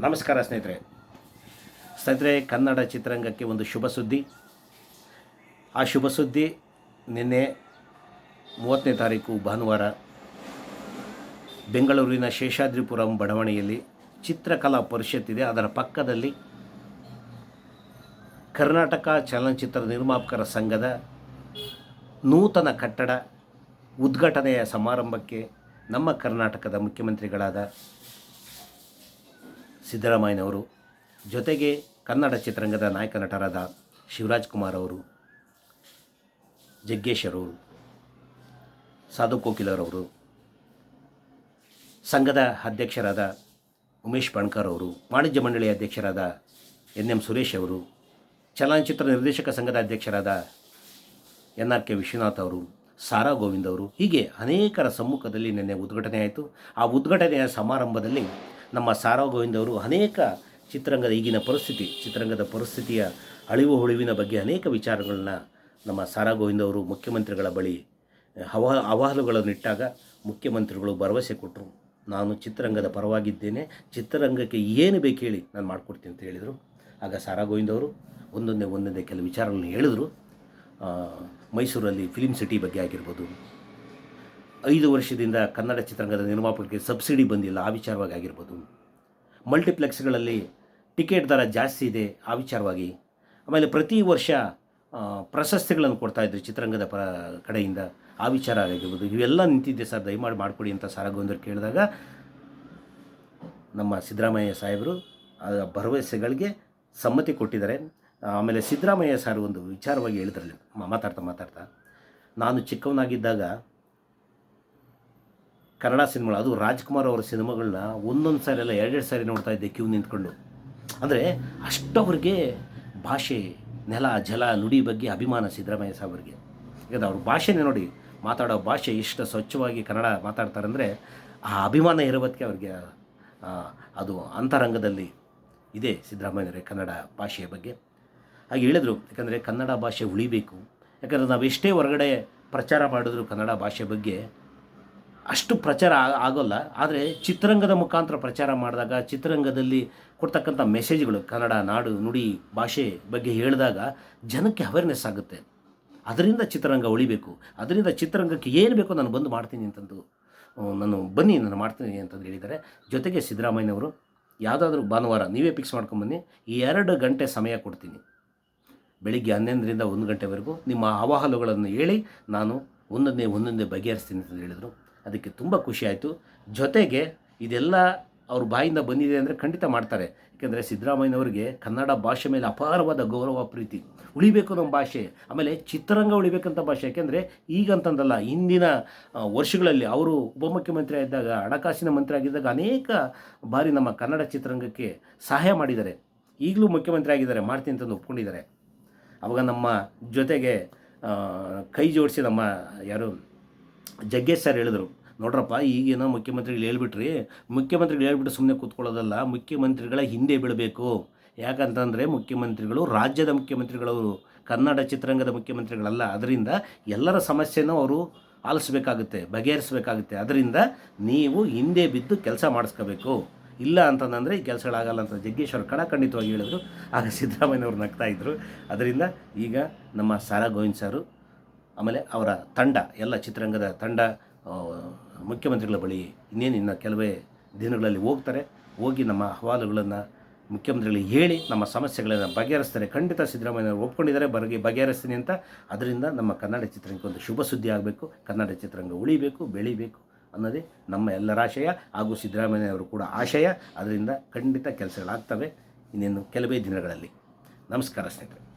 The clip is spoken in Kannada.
ನಮಸ್ಕಾರ ಸ್ನೇಹಿತರೆ. ಸ್ನೇಹಿತರೆ, ಕನ್ನಡ ಚಿತ್ರರಂಗಕ್ಕೆ ಒಂದು ಶುಭ ಸುದ್ದಿ. ಆ ಶುಭ ಸುದ್ದಿ ನಿನ್ನೆ ಮೂವತ್ತನೇ ತಾರೀಕು ಭಾನುವಾರ ಬೆಂಗಳೂರಿನ ಶೇಷಾದ್ರಿಪುರಂ ಬಡಾವಣೆಯಲ್ಲಿ ಚಿತ್ರಕಲಾ ಪರಿಷತ್ ಇದೆ. ಅದರ ಪಕ್ಕದಲ್ಲಿ ಕರ್ನಾಟಕ ಚಲನಚಿತ್ರ ನಿರ್ಮಾಪಕರ ಸಂಘದ ನೂತನ ಕಟ್ಟಡ ಉದ್ಘಾಟನೆಯ ಸಮಾರಂಭಕ್ಕೆ ನಮ್ಮ ಕರ್ನಾಟಕದ ಮುಖ್ಯಮಂತ್ರಿಗಳಾದ ಸಿದ್ದರಾಮಯ್ಯನವರು, ಜೊತೆಗೆ ಕನ್ನಡ ಚಿತ್ರರಂಗದ ನಾಯಕ ನಟರಾದ ಶಿವರಾಜ್ ಕುಮಾರ್ ಅವರು ಜಗ್ಗೇಶ್ ಅವರು, ಸಾಧು ಕೋಕಿಲರವರು ಸಂಘದ ಅಧ್ಯಕ್ಷರಾದ ಉಮೇಶ್ ಪಣ್ಕರ್ ಅವರು, ವಾಣಿಜ್ಯ ಮಂಡಳಿ ಅಧ್ಯಕ್ಷರಾದ ಎನ್ ಎಂ ಸುರೇಶ್ ಅವರು, ಚಲನಚಿತ್ರ ನಿರ್ದೇಶಕ ಸಂಘದ ಅಧ್ಯಕ್ಷರಾದ ಎನ್ ಆರ್ ಕೆ ವಿಶ್ವನಾಥ್ ಅವರು ಸಾರಾ ಗೋವಿಂದ್ ಅವರು. ಹೀಗೆ ಅನೇಕರ ಸಮ್ಮುಖದಲ್ಲಿ ನಿನ್ನೆ ಉದ್ಘಾಟನೆ ಆಯಿತು. ಆ ಉದ್ಘಾಟನೆಯ ಸಮಾರಂಭದಲ್ಲಿ ನಮ್ಮ ಸಾರಾ ಗೋವಿಂದ್ ಅವರು ಅನೇಕ ಚಿತ್ರರಂಗದ ಈಗಿನ ಪರಿಸ್ಥಿತಿ, ಚಿತ್ರರಂಗದ ಪರಿಸ್ಥಿತಿಯ ಅಳಿವು ಉಳಿವಿನ ಬಗ್ಗೆ ಅನೇಕ ವಿಚಾರಗಳನ್ನ ನಮ್ಮ ಸಾರಾ ಗೋವಿಂದ್ ಅವರು ಮುಖ್ಯಮಂತ್ರಿಗಳ ಬಳಿ ಹವಾ, ಅಹವಾಲುಗಳನ್ನು ಇಟ್ಟಾಗ ಮುಖ್ಯಮಂತ್ರಿಗಳು ಭರವಸೆ ಕೊಟ್ಟರು ನಾನು ಚಿತ್ರರಂಗದ ಪರವಾಗಿದ್ದೇನೆ. ಚಿತ್ರರಂಗಕ್ಕೆ ಏನು ಬೇಕು ಹೇಳಿ ನಾನು ಮಾಡಿಕೊಡ್ತೀನಿ ಅಂತ ಹೇಳಿದರು. ಆಗ ಸಾರಾ ಗೋವಿಂದ್ ಅವರು ಒಂದೊಂದೇ ಒಂದೊಂದೇ ಕೆಲವು ವಿಚಾರಗಳನ್ನು ಹೇಳಿದರು. ಮೈಸೂರಲ್ಲಿ ಫಿಲಿಮ್ ಸಿಟಿ ಬಗ್ಗೆ ಆಗಿರ್ಬೋದು. ಐದು ವರ್ಷದಿಂದ ಕನ್ನಡ ಚಿತ್ರರಂಗದ ನಿರ್ಮಾಪಕರಿಗೆ ಸಬ್ಸಿಡಿ ಬಂದಿಲ್ಲ, ಆ ವಿಚಾರವಾಗಿ ಆಗಿರ್ಬೋದು. ಮಲ್ಟಿಪ್ಲೆಕ್ಸ್ಗಳಲ್ಲಿ ಟಿಕೆಟ್ ದರ ಜಾಸ್ತಿ ಇದೆ, ಆ ವಿಚಾರವಾಗಿ. ಆಮೇಲೆ ಪ್ರತಿ ವರ್ಷ ಪ್ರಶಸ್ತಿಗಳನ್ನು ಕೊಡ್ತಾ ಇದ್ರು ಚಿತ್ರರಂಗದ ಪ ಕಡೆಯಿಂದ, ಆ ವಿಚಾರ ಆಗಿರ್ಬೋದು. ಇವೆಲ್ಲ ನಿಂತಿದ್ದೆ ಸರ್, ದಯಮಾಡಿ ಮಾಡಿಕೊಡಿ ಅಂತ ಸಾರಗೊಂದರು ಕೇಳಿದಾಗ, ನಮ್ಮ ಸಿದ್ದರಾಮಯ್ಯ ಸಾಹೇಬರು, ಆ ಭರವಸೆಗಳಿಗೆ ಸಮ್ಮತಿ ಕೊಟ್ಟಿದ್ದಾರೆ. ಆಮೇಲೆ ಸಿದ್ದರಾಮಯ್ಯ ಸರ್ ಒಂದು ವಿಚಾರವಾಗಿ ಹೇಳಿದ್ರಲ್ಲಿ. ಮಾತಾಡ್ತಾ ಮಾತಾಡ್ತಾ. ನಾನು ಚಿಕ್ಕವನಾಗಿದ್ದಾಗ ಕನ್ನಡ ಸಿನಿಮಾಗಳು, ಅದು ರಾಜ್ಕುಮಾರ್ ಅವರ ಸಿನಿಮಾಗಳನ್ನ ಒಂದೊಂದು ಸಾರಿ ಎಲ್ಲ ಎರಡೆರಡು ಸಾರಿ ನೋಡ್ತಾ ಇದ್ದೆ ಕ್ಯೂ ನಿಂತ್ಕೊಂಡು. ಅಂದರೆ ಅಷ್ಟವ್ರಿಗೆ ಭಾಷೆ, ನೆಲ, ಜಲ, ನುಡಿ ಬಗ್ಗೆ ಅಭಿಮಾನ ಸಿದ್ದರಾಮಯ್ಯ ಸಾಹೇಬರಿಗೆ ಯಾಕಂದ್ರೆ ಅವ್ರ ಭಾಷೆನೇ ನೋಡಿ ಮಾತಾಡೋ ಭಾಷೆ ಎಷ್ಟು ಸ್ವಚ್ಛವಾಗಿ ಕನ್ನಡ ಮಾತಾಡ್ತಾರೆ ಅಂದರೆ ಆ ಅಭಿಮಾನ ಇರೋದಕ್ಕೆ ಅವ್ರಿಗೆ ಅದು ಅಂತರಂಗದಲ್ಲಿ ಇದೆ ಸಿದ್ದರಾಮಯ್ಯನವರೇ ಕನ್ನಡ ಭಾಷೆಯ ಬಗ್ಗೆ. ಹಾಗೆ ಹೇಳಿದರು. ಯಾಕಂದರೆ ಕನ್ನಡ ಭಾಷೆ ಉಳಿಬೇಕು. ಯಾಕಂದರೆ ನಾವು ಎಷ್ಟೇ ಹೊರಗಡೆ ಪ್ರಚಾರ ಮಾಡಿದ್ರು ಕನ್ನಡ ಭಾಷೆ ಬಗ್ಗೆ, ಅಷ್ಟು ಪ್ರಚಾರ ಆಗೋಲ್ಲ. ಆದರೆ ಚಿತ್ರರಂಗದ ಮುಖಾಂತರ ಪ್ರಚಾರ ಮಾಡಿದಾಗ, ಚಿತ್ರರಂಗದಲ್ಲಿ ಕೊಡ್ತಕ್ಕಂಥ ಮೆಸೇಜ್ಗಳು ಕನ್ನಡ ನಾಡು ನುಡಿ ಭಾಷೆ ಬಗ್ಗೆ ಹೇಳಿದಾಗ ಜನಕ್ಕೆ ಅವೇರ್ನೆಸ್ ಆಗುತ್ತೆ. ಅದರಿಂದ ಚಿತ್ರರಂಗ ಉಳಿಬೇಕು. ಅದರಿಂದ ಚಿತ್ರರಂಗಕ್ಕೆ ಏನು ಬೇಕೋ ನಾನು ಬಂದು ಮಾಡ್ತೀನಿ ಅಂತಂದು ನಾನು ಬನ್ನಿ, ನಾನು ಮಾಡ್ತೀನಿ ಅಂತಂದು ಹೇಳಿದ್ದಾರೆ. ಜೊತೆಗೆ ಸಿದ್ದರಾಮಯ್ಯನವರು, ಯಾವುದಾದ್ರೂ ಭಾನುವಾರ ನೀವೇ ಫಿಕ್ಸ್ ಮಾಡ್ಕೊಂಬನ್ನಿ ಈ ಎರಡು ಗಂಟೆ ಸಮಯ ಕೊಡ್ತೀನಿ. ಬೆಳಿಗ್ಗೆ ಹನ್ನೊಂದರಿಂದ ಒಂದು ಗಂಟೆವರೆಗೂ ನಿಮ್ಮ ಅಹವಾಲುಗಳನ್ನು ಹೇಳಿ ನಾನು ಒಂದೊಂದೇ ಒಂದೊಂದೇ ಬಗೆಹರಿಸ್ತೀನಿ ಅಂತ ಹೇಳಿದರು. ಅದಕ್ಕೆ ತುಂಬ ಖುಷಿಯಾಯಿತು ಜೊತೆಗೆ ಇದೆಲ್ಲ ಅವ್ರ ಬಾಯಿಂದ ಬಂದಿದೆ ಅಂದರೆ ಖಂಡಿತ ಮಾಡ್ತಾರೆ. ಏಕೆಂದರೆ ಸಿದ್ದರಾಮಯ್ಯನವರಿಗೆ ಕನ್ನಡ ಭಾಷೆ ಮೇಲೆ ಅಪಾರವಾದ ಗೌರವ, ಪ್ರೀತಿ. ಉಳಿಬೇಕು ನಮ್ಮ ಭಾಷೆ, ಆಮೇಲೆ ಚಿತ್ರರಂಗ ಉಳಿಬೇಕಂತ ಭಾಷೆ. ಯಾಕೆಂದರೆ ಈಗಂತಂದಲ್ಲ ಹಿಂದಿನ ವರ್ಷಗಳಲ್ಲಿ ಅವರು ಉಪಮುಖ್ಯಮಂತ್ರಿ ಆಗಿದ್ದಾಗ, ಹಣಕಾಸಿನ ಮಂತ್ರಿ ಆಗಿದ್ದಾಗ ಅನೇಕ ಬಾರಿ ನಮ್ಮ ಕನ್ನಡ ಚಿತ್ರರಂಗಕ್ಕೆ ಸಹಾಯ ಮಾಡಿದ್ದಾರೆ. ಈಗಲೂ ಮುಖ್ಯಮಂತ್ರಿ ಆಗಿದ್ದಾರೆ, ಮಾಡ್ತೀನಿ ಅಂತಂದು ಒಪ್ಕೊಂಡಿದ್ದಾರೆ. ಅವಾಗ ನಮ್ಮ ಜೊತೆಗೆ ಕೈ ಜೋಡಿಸಿ ನಮ್ಮ ಯಾರು ಜಗ್ಗೇಶ್ ಸರ್ ಹೇಳಿದರು, ನೋಡ್ರಪ್ಪ, ಈಗೇನೋ ಮುಖ್ಯಮಂತ್ರಿಗಳು ಹೇಳ್ಬಿಟ್ರಿ, ಮುಖ್ಯಮಂತ್ರಿಗಳು ಹೇಳ್ಬಿಟ್ಟು ಸುಮ್ಮನೆ ಕೂತ್ಕೊಳ್ಳೋದಲ್ಲ, ಮುಖ್ಯಮಂತ್ರಿಗಳ ಹಿಂದೆ ಬಿಡಬೇಕು ಯಾಕಂತಂದರೆ ಮುಖ್ಯಮಂತ್ರಿಗಳು ರಾಜ್ಯದ ಮುಖ್ಯಮಂತ್ರಿಗಳವರು, ಕನ್ನಡ ಚಿತ್ರರಂಗದ ಮುಖ್ಯಮಂತ್ರಿಗಳಲ್ಲ, ಅದರಿಂದ ಎಲ್ಲರ ಸಮಸ್ಯೆನೂ ಅವರು ಆಲಿಸ್ಬೇಕಾಗುತ್ತೆ, ಬಗೆಹರಿಸಬೇಕಾಗುತ್ತೆ. ಅದರಿಂದ ನೀವು ಹಿಂದೆ ಬಿದ್ದು ಕೆಲಸ ಮಾಡಿಸ್ಕೋಬೇಕು. ಇಲ್ಲ ಅಂತಂದರೆ ಈ ಕೆಲಸಗಳಾಗಲ್ಲ ಅಂತ ಜಗ್ಗೇಶ್ವರ್ ಕಡಖಂಡಿತವಾಗಿ ಹೇಳಿದರು. ಆಗ ಸಿದ್ದರಾಮಯ್ಯನವರು ನಗ್ತಾ ಇದ್ದರು ಅದರಿಂದ ಈಗ ನಮ್ಮ ಸಾರಾ ಗೋವಿಂದ್ ಸಾರು, ಆಮೇಲೆ ಅವರ ತಂಡ, ಎಲ್ಲ ಚಿತ್ರರಂಗದ ತಂಡ ಮುಖ್ಯಮಂತ್ರಿಗಳ ಬಳಿ ಇನ್ನೇನು ಇನ್ನು ಕೆಲವೇ ದಿನಗಳಲ್ಲಿ ಹೋಗ್ತಾರೆ. ಹೋಗಿ ನಮ್ಮ ಅಹವಾಲುಗಳನ್ನು ಮುಖ್ಯಮಂತ್ರಿಗಳಿಗೆ ಹೇಳಿ ನಮ್ಮ ಸಮಸ್ಯೆಗಳನ್ನು ಬಗೆಹರಿಸ್ತಾರೆ. ಖಂಡಿತ ಸಿದ್ದರಾಮಯ್ಯವರು ಒಪ್ಕೊಂಡಿದ್ದಾರೆ ಬರಗೆ ಬಗೆಹರಿಸ್ತೀನಿ ಅಂತ. ಅದರಿಂದ ನಮ್ಮ ಕನ್ನಡ ಚಿತ್ರರಂಗಕ್ಕೆ ಒಂದು ಶುಭ ಸುದ್ದಿ ಆಗಬೇಕು. ಕನ್ನಡ ಚಿತ್ರರಂಗ ಉಳಿಬೇಕು, ಬೆಳಿಬೇಕು. ಅನ್ನೋದೇ ನಮ್ಮ ಎಲ್ಲರ ಆಶಯ ಹಾಗೂ ಸಿದ್ದರಾಮಯ್ಯನವರು ಕೂಡ ಆಶಯ. ಅದರಿಂದ ಖಂಡಿತ ಕೆಲಸಗಳಾಗ್ತವೆ. ಇನ್ನೇನು ಕೆಲವೇ ದಿನಗಳಲ್ಲಿ. ನಮಸ್ಕಾರ ಸ್ನೇಹಿತರೆ.